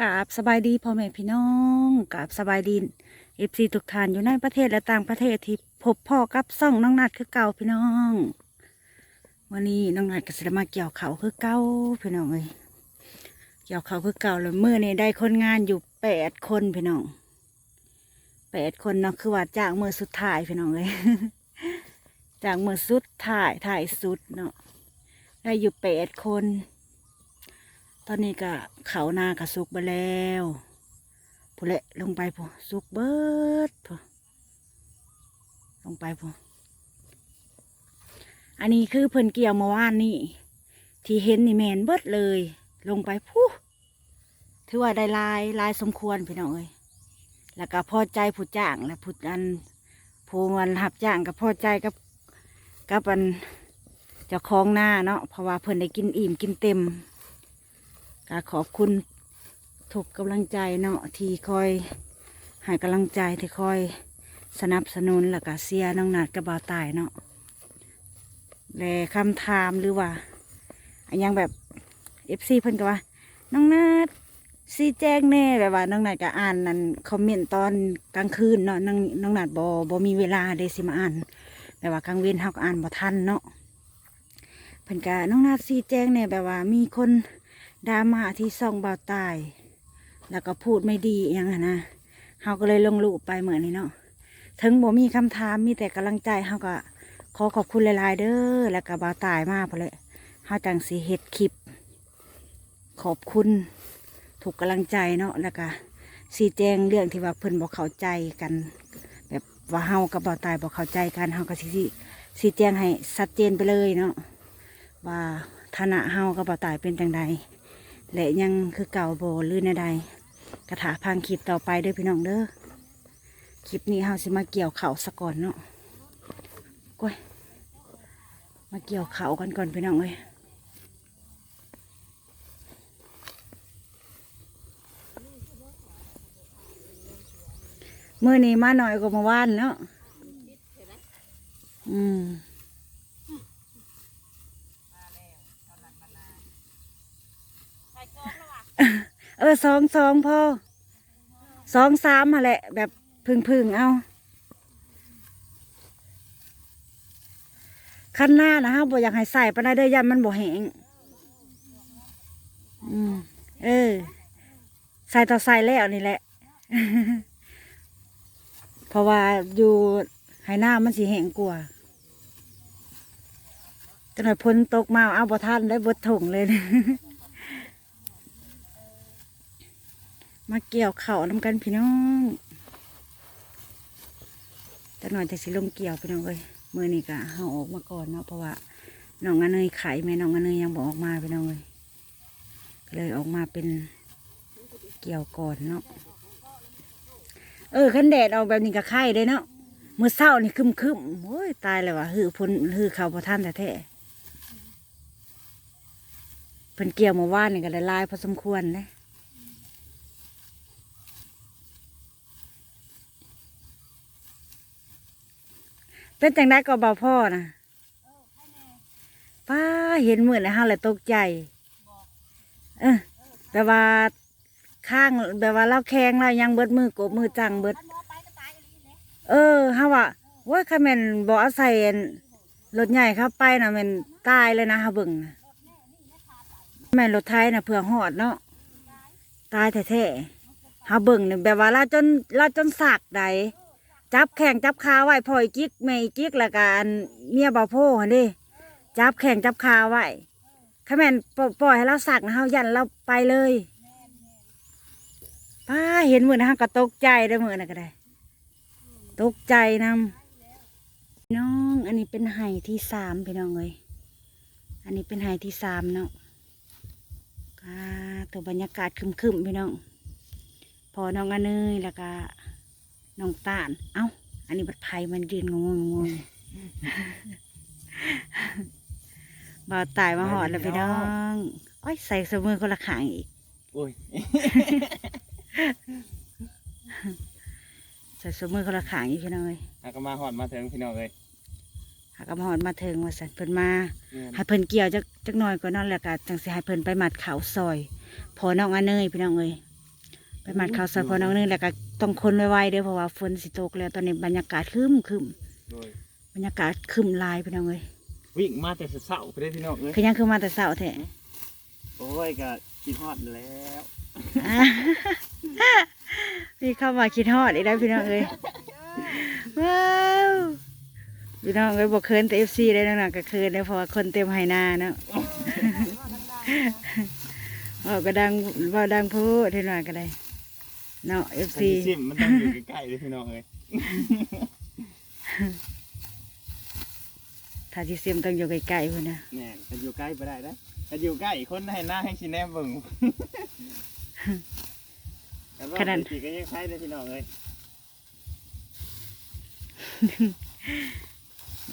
กาบสบายดีพ่อแม่พี่น้องกาบสบายดีเอฟซีทุกท่านอยู่ในประเทศและต่างประเทศที่พบพ่อกับซ่องน้องนัดคือเก่าพี่น้องวันนี้น้องนัดก็จะมาเกี่ยวเขาคือเก่าพี่น้องเอ้ยเกี่ยวเขาคือเก่าแล้วเมื่อนี้ได้คนงานอยู่แปดคนพี่น้องแปดคนเนาะคือว่าจากมือสุดท้ายพี่น้องเอ้ยจากมือสุดท้ายถ่ายสุดเนาะได้อยู่แปดคน ตอนนี้ก็เขานากระสุกไปแล้วผู้เละลงไปผู้สุกเบิดผู้ลงไปผู้อันนี้คือเพิ่นเกี่ยวเมื่อวานนี่ที่เห็นนี่แมนเบิดเลย ลงไปผู้ถือว่าได้ลายลายสมควรพี่น้องเอ้ยแล้วก็พอใจผู้จ้างและผู้อันผู้มันหับจ้างกับพอใจกับกับอันเจ้าของหน้าเนาะเพราะว่าเพิ่นได้กินอิ่มกินเต็ม ก็ขอบคุณทุกกำลังใจเนาะที่คอยให้กำลังใจที่คอยสนับสนุนแล้วก็เสียน้องนาดกระบาตายเนาะและคำถามหรือว่าอันยังแบบเอฟซีเพิ่นก็ว่า น้องนาดซีแจ้งแน่แบบว่าน้องนาดก็อ่านนั่นคอมเมนต์ตอนกลางคืนเนาะน้องน้องนาดบอบมีเวลาได้สิมาอ่านแบบว่ากลางเว้นเฮาก็อ่านบ่ทันเนาะเพิ่นก็น้องนาดซีแจ้งแน่แบบว่ามีคน ดราม่าที่ซ่องเบาตาย แล้วก็พูดไม่ดีอย่างนะเฮาก็เลยลงรูปไปเหมือนนี้เนาะถึงบ่มีคำถามมีแต่กำลังใจเฮาก็ขอขอบคุณหลายๆเด้อแล้วก็เบาตายมากพอเลยเฮาจังสีเฮ็ดคลิป ขอบคุณถูกกำลังใจเนาะแล้วก็สีแจงเรื่องที่ว่าเพิ่นบอกเข้าใจกัน แบบว่าเฮากับเบาตายบอกเข้าใจกันเฮาก็สิสีแจงให้ชัดเจนไปเลยเนาะว่าฐานะเฮากับเบาตายเป็นจังใด และยังคือเก่าโบหรือในใดกระถาพังคลิปต่อไปเด้อพี่น้องเด้อคลิปนี้เฮาสิมาเกี่ยวเขาสะก่อนเนาะก้อยมาเกี่ยวเขากันก่อนพี่น้องเอ้ยมื่อนี้มาหน่อยกว่าเมื่อวานเนาะอืม เออสองสองพอสองสามมาแหละ แบบพึ่งพึ่งเอาขั้นหน้านะฮะบ่อยากให้ใส่ปานใดเด้อยันมันบ่แห้งอืมเออ ใส่ต่อใส่แล้วนี่แหละ เพราะว่าอยู่ให้หน้ามันสีแห้งกว่าจังหน่อยพ้นตกมาเอาบ่ทันได้บดถงเลย มาเกี่ยวเข่าวนำกันพี่น้องแต่หน่อยจะสิลงเกี่ยวพี่น้องเอ้ยมือนี่กะเอาออกมาก่อนเนาะเพราะว่าน้องอันเนยไข่แม่น้องอันเนยยังบอกออกมาพี่น้องเอ้ยเลยออกมาเป็นเกี่ยวก่อนเนาะเออขันแดดออกแบบนี้ก็ไข่ได้เนาะมือเศร้านี่คึมคึมโอ้ยตายเลยว่ะหือพนหือเขาพอท่านแต่แท้เพิ่นเกี่ยวมาว่านนี่ก็ได้ลายพอสมควรเลย เป็นจังได้ก็เบาพ่อนะป้าเห็นเหมือนนะฮะเลยตกใจ เออแบบว่าข้างแบบว่าเราแข้งเรายังเบิดมือกบมือจังเบิด เออฮะว่าโว้ยข้าแม่นบเอาใส่อันรถใหญ่เข้าไปนะแม่นตายเลยนะฮะเบิ่งนะแม่นรถไทยนะเผื่อหอดเนาะตายแท้ๆฮะเบิ่งเนี่ยแบบว่าเราจนเราจนสากใด จับแข่งจับขาไว้พ่ออีกิ๊กแม่อีกิ๊กล้วกันเมียบ่าวโพหันดิจับแข่งจับขาไว้ข้าแม่นปล่อยให้เราสักนะเฮายันเราไปเลยป้าเห็นมือนะฮะก็ตกใจได้อมือนะก็ได้ ตกใจนำน้องอันนี้เป็นไห่ที่สามพี่น้องเลยอันนี้เป็นไห่ที่สามเนาะก็ตัวบรรยากาศคึมๆพี่น้อง พอน้องอันเนยแล้วก็ น้องตาล เอ้า อันนี้บัดไผ่มันยืนงงงงบ่าวตายมาหอดแล้วพี่น้องอ้อยใส่สมือคนละขางอีกโอ้ยใส่สมือคนละขางอีกพี่น้องเอ้ยหากมาหอดมาถึงพี่น้องเลยหากำหอดมาถึงว่าสันเพิ่นมาแม่นให้เพิ่นเกี่ยวจักจักหน่อยก็นั่นแหละก็จังสิให้เพิ่นไปหมัดเขาวซอยพอน้องอันเนยพี่น้องเอ้ยไปหมัดเขาวซอยพอน้องนึงแล้วก็ ต้องคนไวๆเด้อเพราะว่าฝนสิตกแล้วตอนนี้บรรยากาศครึมครึมโดยบรรยากาศครึมหลายพี่น้องเอ้ยวิ่งมาแต่เช้าๆไปได้พี่น้องเอ้ยคือยังคือมาแต่เช้าแท้โอ้ยก็กินฮอดแล้วอะนี่เข้ามาคิดฮอดอีกแล้วพี่น้องเอ้ยว้าวพี่น้องเอ้ยบอกเคินแต่เอฟซีได้นักๆก็เคินได้เพราะว่าคนเต็มไหนาเนาะว่าก็ดังว่าดังพูดที่หน่อยก็ได้ เนาะเอฟซีซีซิมมันต้องอยู่ใกล้ๆเลยพี่น้องเอ้ยถ้าที่เสียมต้องอยู่ใกล้ๆพุ่นนะแน่จะอยู่ใกล้ไปได้นะจะอยู่ใกล้คนให้หน้าให้ชิแนมเบิ่งแต่ว่าปกติก็ยังใช้เลยพี่น้องเอ้ย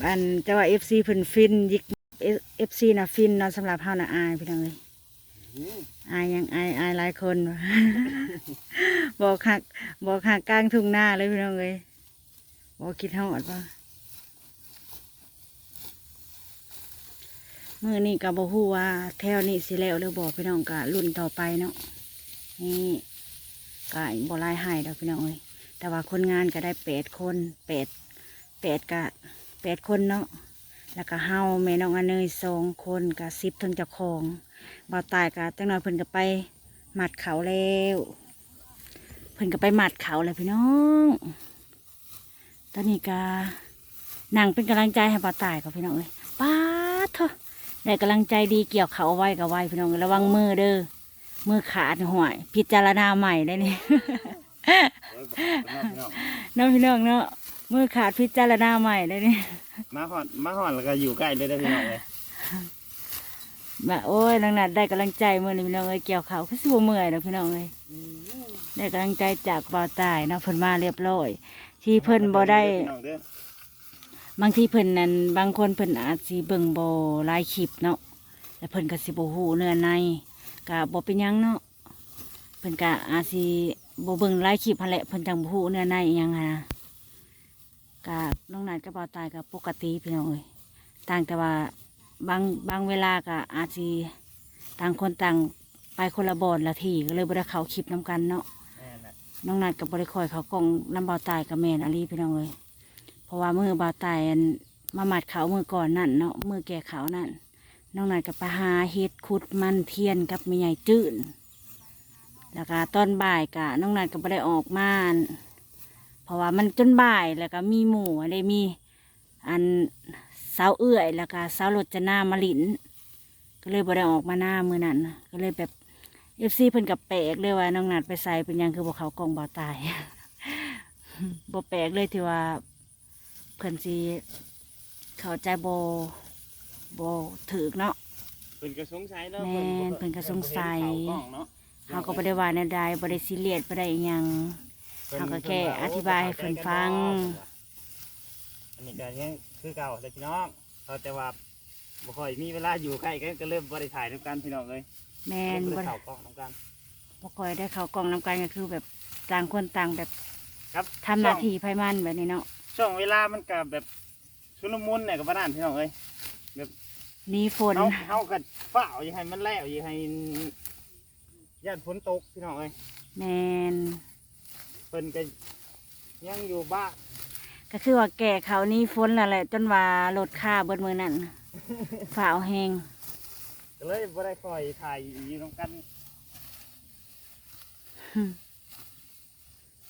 อันจะว่าเอฟซีเพิ่นฟินยิกเอฟซีน่ะฟินเนาะสำหรับเฮาน่ะอายพี่น้องเอ้ย อายยังอายอายหลายคนบอกหักบอกหักกลางทุ่งหน้าเลยพี่น้องเลยบอกคิดฮอดว่าเมื่อนี้กับบฮู้ว่าแถวนี้สิแล้วหรือบอกพี่น้องกะรุ่นต่อไปเนาะนี่กะบ่ลายให้ดอกพี่น้องเลยแต่ว่าคนงานก็ได้แปดคนแปดแปดกะแปดคนเนาะแล้วก็เฮาแม่น้องอเนยสองคนกะสิบทั้งเจ้าของ บ่าวตายกะจังหน่อยเพิ่นก็ไปหมัดเขาแล้วเพิ่นก็ไปหมัดเขาแล้วพี่น้อง ตอนนี้ก็นั่งเป็นกำลังใจให้บ่าวตายกับพี่น้องเอ้ยป้าเถอะได้กำลังใจดีเกี่ยวเขาไว้กับไว้พี่น้องเอ้ยระวังมือเด้อมือขาดห่วย พิจารณาใหม่ได้นี่ยน้องพี่น้องเนาะพี่น้องเนาะมือขาดพิจารณาใหม่ได้นี่มาหอดมาหอดแล้วก็อยู่ใกล้เลยนะพี่น้องเอ้ย แบบโอ้ยนางนัดได้กำลังใจมือนี่พี่น้องเอ้ยเกี่ยวเขาคือสิบเมื่อยดอกพี่น้องเอ้ยได้กำลังใจจากบ่าวตายเนาะเพิ่นมาเรียบร้อย ที่เพิ่นบ่ได้ บางทีเพิ่นนั้นบางคนเพิ่นอาจสิเบิ่งบ่หลายคลิปเนาะแต่เพิ่นก็สิบ่ฮู้เนื้อในก็บ่เป็นหยังเนาะเพิ่นก็อาจสิบ่เบิ่งหลายคลิปหั่นแหละเพิ่นจังบ่ฮู้เนื้อในอิหยังหันนะก็น้องนัดกับบ่าวตายก็ปกติพี่น้องเอ้ยต่างแต่ว่า บางบางเวลาก็อาจสิต่างคนต่างไปคนละบอนละที่ก็เลยบ่ได้เข้าคลิปนํกันเนาะแม่น่ะน้องนัดกับบริคอยเขากองน้ำเบาตายกับแมนอาลีพี่น้องเลยเพราะว่ามือเบาตายอันมาหมัดเขามือก่อนนั่นเนาะมือแก่เขานั่นน้องนัดกับไปหาเฮ็ดขุดมันเทียนกับแม่ใหญ่จื้นแล้วก็ตอนบ่ายกะน้องนัดก็บ่ได้ออกมาอั่นเพราะว่ามันจนบ่ายแล้วก็มีหมู่อะไรมี อัน สาวเอื้อยแล้วก็สาวรจนามาลินก็เลยบ่ได้ออกมาหน้ามือนั่นก็เลยแบบเอฟซีเพิ่นกับแปลกเลยว่าน้องนัดไปใส่เป็นหยังคือบ่เขากองบ่ตายบ่แปลกเลยที่ว่าเพิ่นสิเข้าใจบ่บ่ถูกเนาะเพิ่นก็สงสัยเนาะแม่นเพิ่นก็สงสัยเพิ่นบ่เห็นข่าวกล้องเนาะเฮาก็บ่ได้ว่าแนวใดบ่ได้ซีเรียสบ่ได้อิหยังเขาก็แค่อธิบายให้เพิ่นฟังอันนี้ก็ยัง คือเก่าแต่พี่น้องเขาแต่ว่าบ่ค่อยมีเวลาอยู่ใกล้กันก็เริ่มบ่ได้ถ่ายนํกันพี่น้องเลยแม่นบ่บ่ได้ได้ข่าวกล้องนํกัน บ่ค่อยได้เข้ากองนํกันก็คือแบบต่างคนต่างแบบครับ ทำหน้าที่ไผมันแบบนี้เนาะช่วงเวลามันก็แบบชุลมุนเนี่ยกับบ้านพี่น้องเอ้ยหนีฝนเฮาเฮาก็ฝ้าวอย่าให้มันแล้วอย่าให้ย่านฝนตกพี่น้องเอ้ยแม่นเพิ่นก็ยังอยู่บ้าน ก็คือว่าแก่เขานี่ฝนแล้วแหละ จนว่าลดค่าเบิดมือนั่นฝ่าวแหงก็เลยบ่ได้คอยถ่ายอยู่ตรงกัน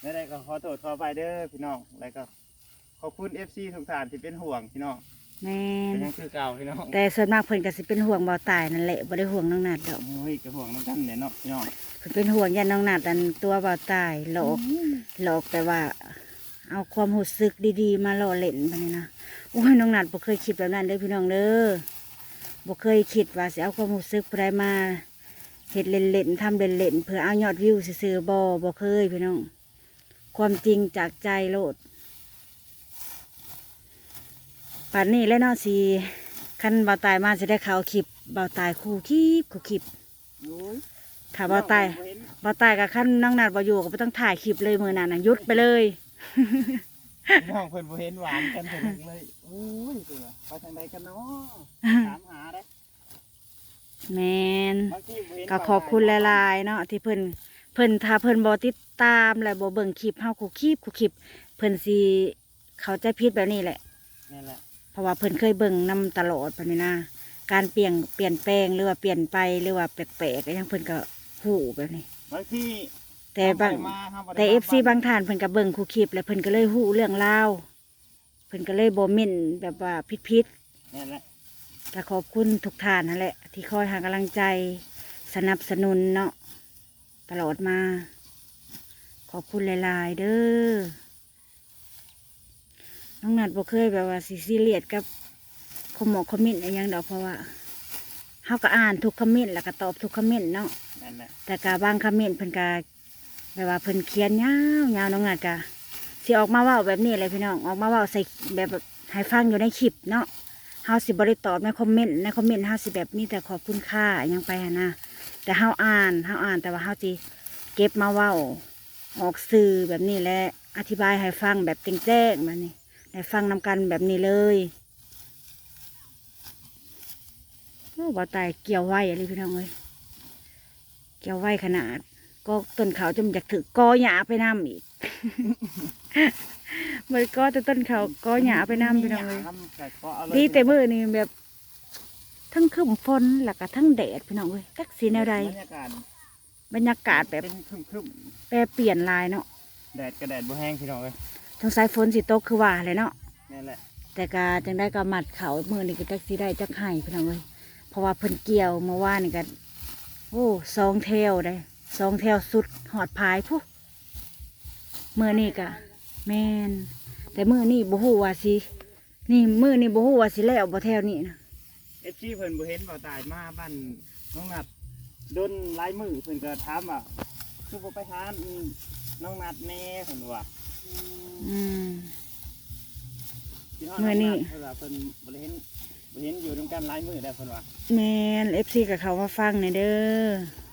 ไม่ได้ก็ขอโทษขอไปเด้อพี่น้องแล้วก็ขอบคุณ FC ทุกท่านที่เป็นห่วงพี่น้องแม่นเป็นยังคือเก่าพี่น้องแต่ส่วนมากเพิ่นก็สิเป็นห่วงเบาตายนั่นแหละบ่ได้ห่วงน้องนัดดอกโอ้ยก็ห่วงน้ำกันเนี่ยเนาะพี่น้องเพิ่นเป็นห่วงยันน้องนัดอันตัวเบาตายหลอกหลอกแต่ว่า เอาความรู้สึกดีๆ มาหล่อเล่นบัดนี้นะโอ้ยน้องนัดบ่เคยคิดแบบนั้นเด้อพี่น้องเด้อบ่เคยคิดว่าสิเอาความรู้สึกผู้ใดมาเฮ็ดเล่นๆทำเล่นๆเพื่อเอายอดวิวซื่อๆบ่บ่เคยพี่น้อง ความจริงจากใจโลดป่านนี้แล้วเนาะสิคันเบาตายมาจะได้ข่าวคลิปเบาตายคู่คลิปคู่คลิปโอ้ยถ้าเบาตายบ่เห็นเบาตายกับขั้นนั่งนัดบ่อยู่ก็บ่ต้องถ่ายคลิปเลยมือนั้นน่ะหยุดไปเลยพี่ น้องเพิ่นบ่เห็นหวานกันเพิ่นเลยโอ้ยเสือไปทางใดกันเนาะถามหาได้แมนบางทีบ่เห็นก็ขอบคุณหลายๆเนาะที่เพิ่นเพิ่นถ้าเพิ่นบ่ติดตามและบ่เบิ่งคลิปเฮาคูคลิปคูคลิป เพิ่นสิเข้าใจผิดแบบนี้แหละนี่นแหละเพราะว่าเพิ่นเคยเบิ่งนํตลอดปานนี้นะการเปลี่ยนเปลี่ยนแปลงหรือว่าเปลี่ยนไปหรือว่าแปลกๆก็ยังเพิ่นก็ฮู้แบบนี้ บางที แต่บางเอไปมาเฮบ่ได้แต่ FC บางท่านเพิ่นก็เบิ่งคูคลิปแล้วเพิ่นก็เลยฮู้เรื่องราวเพิ่นก็เลยบ่เม่นแบบว่าผิดๆนี่นแหละก็ขอบคุณทุกท่านนั่นแหละ ที่คอยหากำลังใจสนับสนุนเนาะตลอดมา ขอบคุณหลาย ๆ เด้อน้องนัดบ่เคยแบบว่าสิซีเรียสกับคอมหมอกคอมเมนต์อะไรยังดอกเพราะว่าเฮาก็อ่านทุกคอมเมนต์แล้วก็ตอบทุกคอมเมนต์เนาะนั่นแหละแต่กาบางคอมเมนต์เพิ่นกา แบบว่าเพิ่นเขียนยาวยาวน้องนัดกะสิออกมาว่าแบบนี้เลยพี่น้องออกมาว่าใส่แบบแบบให้ฟังอยู่ในคลิปเนาะเฮาสิบริตอบในคอมเมนต์ในคอมเมนต์เฮาสิแบบนี้แต่ขอบคุณค่ายังไปนะแต่เฮาอ่านเฮาอ่านแต่ว่าเฮาสิเก็บมาว้าออกสื่อแบบนี้แหละอธิบายให้ฟังแบบแจ้งๆมานี่ได้ฟังนำกันแบบนี้เลยโอ้บ่ตายเกี่ยวไว้อะไรพี่น้องเอ้ยเกี่ยวไว้ขนาด ก็ต้นเขาจนอยากถือกอหยาไปน้ำอีกมันก็แต่ต้นเขากอหยาไปน้ำพี่น้องเอ้ยน้ำแต่ก็เอาเลยดีแต่มือนี่แบบ ทั้งครึ้มฝนแล้วก็ทั้งแดดพี่น้องเว้ยจักสีแนวใดบรรยากาศบรรยากาศแบบเป็นครึมแปรเปลี่ยนลายเนาะๆแดดกระแดดบ่แห้งพี่น้องเอ้ยทั้งสายฝนสิตกคือว่าเลยเนาะนี่นแหละแต่กาจังได้ก็มัดเขามือนี่ก็จักสีได้จักไห้พี่น้องเว้ยเพราะว่าเพิ่นเกี่ยวเมื่อวานนี่ก็โอ้สองเทวได้ สองเทวสุดหอดพายผู้มือนี่ก็แมนแต่มือนี่บ่ฮู้ว่าสินี่มือนี่บ่ฮู้ว่าสิแล้วบ่แถวนี่นะเอฟซีเพิ่นบ่เห็นบ่ตายมาบ้านน้องนัดโดนหลายมือเพิ่นก็ถามว่าคือบ่ไปหาน้องนัดแน่เพิ่นว่าอืมคิดฮดมื้อนี้งดเพิ่นว่าเพิ่นบ่ได้เห็นบ่เห็นอยู่นํกันหลายมือได้วเพิ่นว่าแมนเอฟซีกับเขามาฟังในอยเด้อ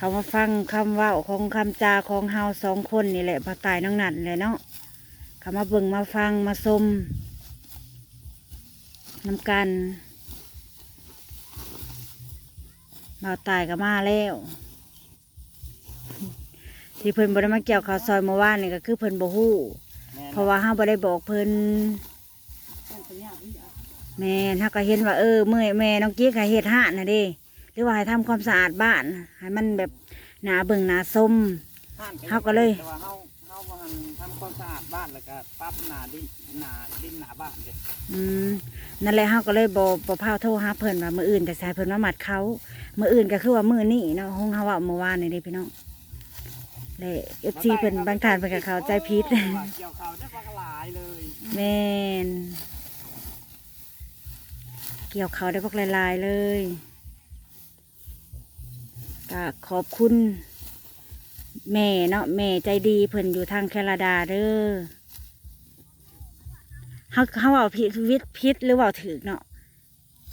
เขามาฟังคำเว่าของคำจาของเฮาสองคนนี่แหละพอตายน้องนัดเลยเนาะเขามาเบิ่งมาฟังมาชมนำกันเราตายก็มาแล้ว ที่เพิ่นบ่ได้มาเกี่ยวข้าวซอยเมื่อวานนี่ก็คือเพิ่นบ่ฮู้แม่นเพราะว่าเฮาบ่ได้บอกเพิ่นแม่นเฮาก็เห็นว่าเออเมื่อยแม่น้องกิ๊กให้เฮ็ดห้านน่ะเด้ห รือว่าให้ทำความสะอาดบ้าน ให้มันแบบหนาเบิ่งหนาส้มห้นเฮาก็เลย แต่ว่าเฮาเฮาบ่ทันทำความสะอาดบ้านแล้วก็ปรับหน้าดินหน้าดินหน้าบ้านเลยอืมนั่นแหละเฮาก็เลยบ่บ่พาโทรหาเพิ่นว่ามื้ออื่นแต่ใส่เพิ่นมามัดเขามื้ออื่นก็คือว่ามื้อนี้เนาะห้องเฮาว่าเมื่อวานนี่เด้พี่น้องและ FC เพิ่นบางท่านเพิ่นก็เข้าใจผิดเกี่ยวเขาได้ปลากระหลายเลยแม่นเกี่ยวเขาได้พวกหลายๆเลย ก็ขอบคุณ แม่เนาะแม่ใจดีเพิ่นอยู่ทางแคนาดาเด้อเขาเขาเอาพิษวิทพิษหรือว่าถือเนาะ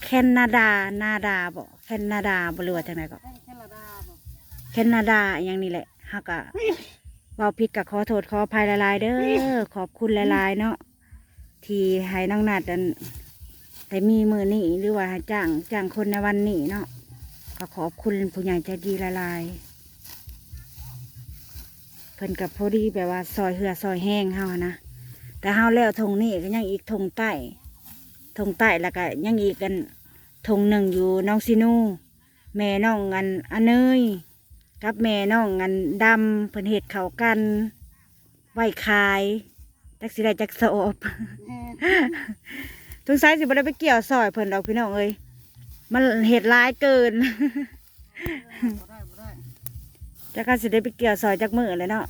แคนาดานาดาบ่แคนาดาบ่รือว่าทางไหนก็แคนาดาอย่างนี้แหละฮาก็เว้าผิดก็ขอโทษขออภัยลายเด้อขอบคุณลายเนาะที่ให้น้องนัดอันแต่มีมือนี้หรือว่าจ้างจ้างคนในวันนี้เนาะ ก็ขอบคุณผู้ใหญ่ใจดีหลายๆเพิ่นกับพอดีแบบว่าซอยเหือซอยแห้งเฮานะ แต่เฮาแล้วทงนี่ก็ยังอีกทงใต้ทงใต้แล้วก็ยังอีกกันทงหนึ่งอยู่น้องซินู แม่น้องอันอันเนยกับแม่น้องอันดำเพิ่นเห็ดเขากันไว้ขายจักสิได้จักสอบทุกสายสิบ่ได้ไปเกี่ยวซอยเพิ่นดอกพี่น้องเอ้ย มันเห็ดร้ายเกินจักก็สิได้ไปเกี่ยวซอยจักมือเลยเนาะ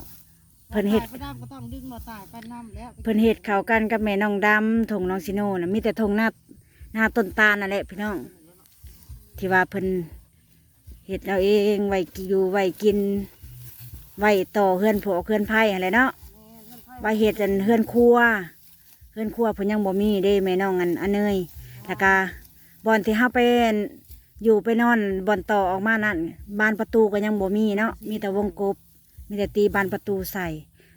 เพิ่นเฮ็ดตายไปน้ำก็ต้องดึงมาตายไปน้ำแล้วเพิ่นเห็ดเขากันกับแม่น้องดำทงน้องซิโน่นะมีแต่ทงหน้าหน้าต้นตาลนั่นแหละพี่น้อง ที่ว่าเพิ่นเห็ดเราเองไว้อยู่ไว้กิน ไว้ต่อเฮือนผัวเฮือนไผ่อะไรเนาะไว้เห็ดอันเฮือนครัว เฮือนครัวเพิ่นยังบ่มีเด้แม่น้องอันอันเนยแล้วก็ บอนที่เฮาไปอยู่ไปนอนบอนต่อออกมานั่นบานประตูก็ยังบ่มีเนาะมีแต่วงกบ มีแต่ตีบานประตูใส่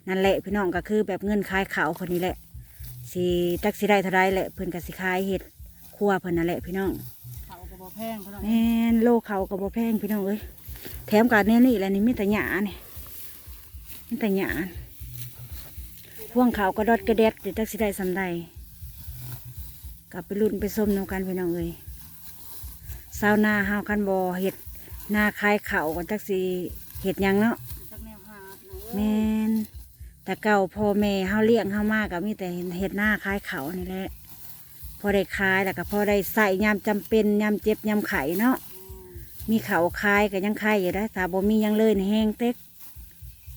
นั่นแหละพี่น้องก็คือแบบเงินขายเขาวคนนี้แหละสิจักสิได้เท่าไรแหละเพิ่นก็สิขายเห็ดครัวเพิ่นนั่นแหละพี่น้องเขาก็บ่แพงเขาต้องแม่นโลเขาก็บ่แพงพี่น้องเอ้ยแถมกับแน่นี่แหละนี่มีแต่หยานี่มีแต่หยาพ่วงเขาวก็ดอดกระเด็ดเดี๋ยวจักสิได้สำใด กลับไปรุ่นไปส้มนำกันพี่น้องเอ้ยสาวนาเฮาคันบอเห็ดนาคายเขาวก็จักสิเห็ดหยังเนาะจักแนวหาเนาะแม่นแต่เก่าพ่อแม่เฮาเลี้ยงเฮามาก็มีแต่เห็นเห็ดหน้าคายเขาวนี่แหละพอได้ขายแล้วก็พอได้ใส่ยามจำเป็นยามเจ็บยามไข้เนาะอืมมีเขาวขายก็ยังขายอยู่ได้ถ้าบ่มีหยังเลยนี่แห้งเต็ก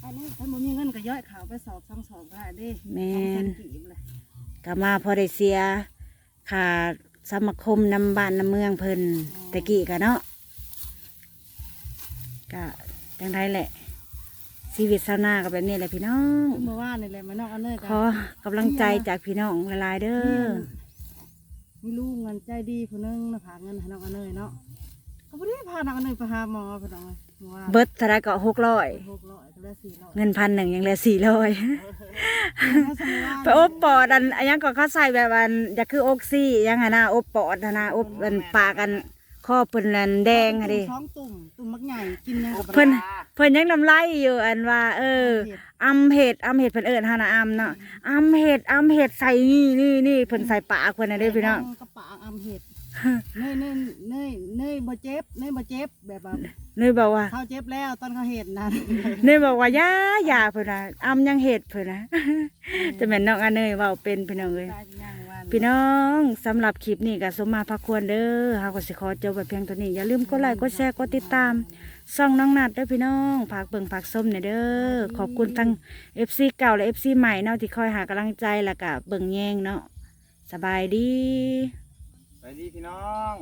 อันนี้ถ้าบ่มีเงินก็ย่อยขาวไปสอบสองสอบได้เด้แม่นสองแสกีบเลยก็มาพอได้เสีย ค่าสมาคมนำบ้านนำเมืองเพิ่นตะกี้ก็เนาะก็จังไดแหละ ชีวิตชาวนาก็แบบนี้แหละพี่น้อง เมื่อวานนี่แหละมาน้องอันเนยขอกำลังใจจากพี่น้องหลายๆเด้อมีลูกเงินใจดีผู้หนึงนะพาเงินให้น้องอันเนยเนาะก็บ่ได้พาน้องอันเนยไปหาหมอพี่น้องเอ้ยเมื่อวาน เบิดเท่าไรก็หกร้อยหกร้อยก็เหลือสี่ร้อยเงินพันหนึ่งยังเหลือสี่ร้อยเอาสมัยว่าไปอบปอดอันอันยังก็เขาใส่แบบอันอยากคืออกซี่ยังหนนะอบปอดหั้นนะอบอันปากอันข้อเพิ่นอันแดงอะดิท้องตุ่มตุ่มมักใหญ่กินยังกับเพิ่นเพิ่นยังน้ำลายอยู่อันว่า เออเห็ดอำเห็ดอำเห็ดเพิ่นเอิ้นหานะอำเนาะอำเห็ดอำเห็ดใส่นี่นี่นี่เพิ่นใส่ปากเพิ่นน่ะเด้พี่น้องกระปางอำเห็ด เนยเนยเนยเนยบ่เจ็บเนยบ่เจ็บแบบว่าเลยบอกว่า เขาเจ็บแล้วตอนเขาเห็ดนะเลยบอกว่าอย่าอย่าเพิ่นน่ะอำยังเห็ดเพิ่นน่ะจะแม่นน้องอันเนยเว้าเป็นพี่น้องเอ้ยตายย่างวันพี่น้องสำหรับคลิปนี้ก็สมมาพักควรเด้อเฮาก็สิขอจบไว้เพียงเท่านี้อย่าลืมกดไลค์กดแชร์กดติดตามส่องน้องนัดเด้อพี่น้องฝากเบิ่งฝากส้มเนี่ยเด้อขอบคุณทั้ง FC เก่าและ FC ใหม่เนาะที่คอยหากำลังใจแล้วก็เบิ่งแยงเนาะสบายดี ไปดีพี่น้อง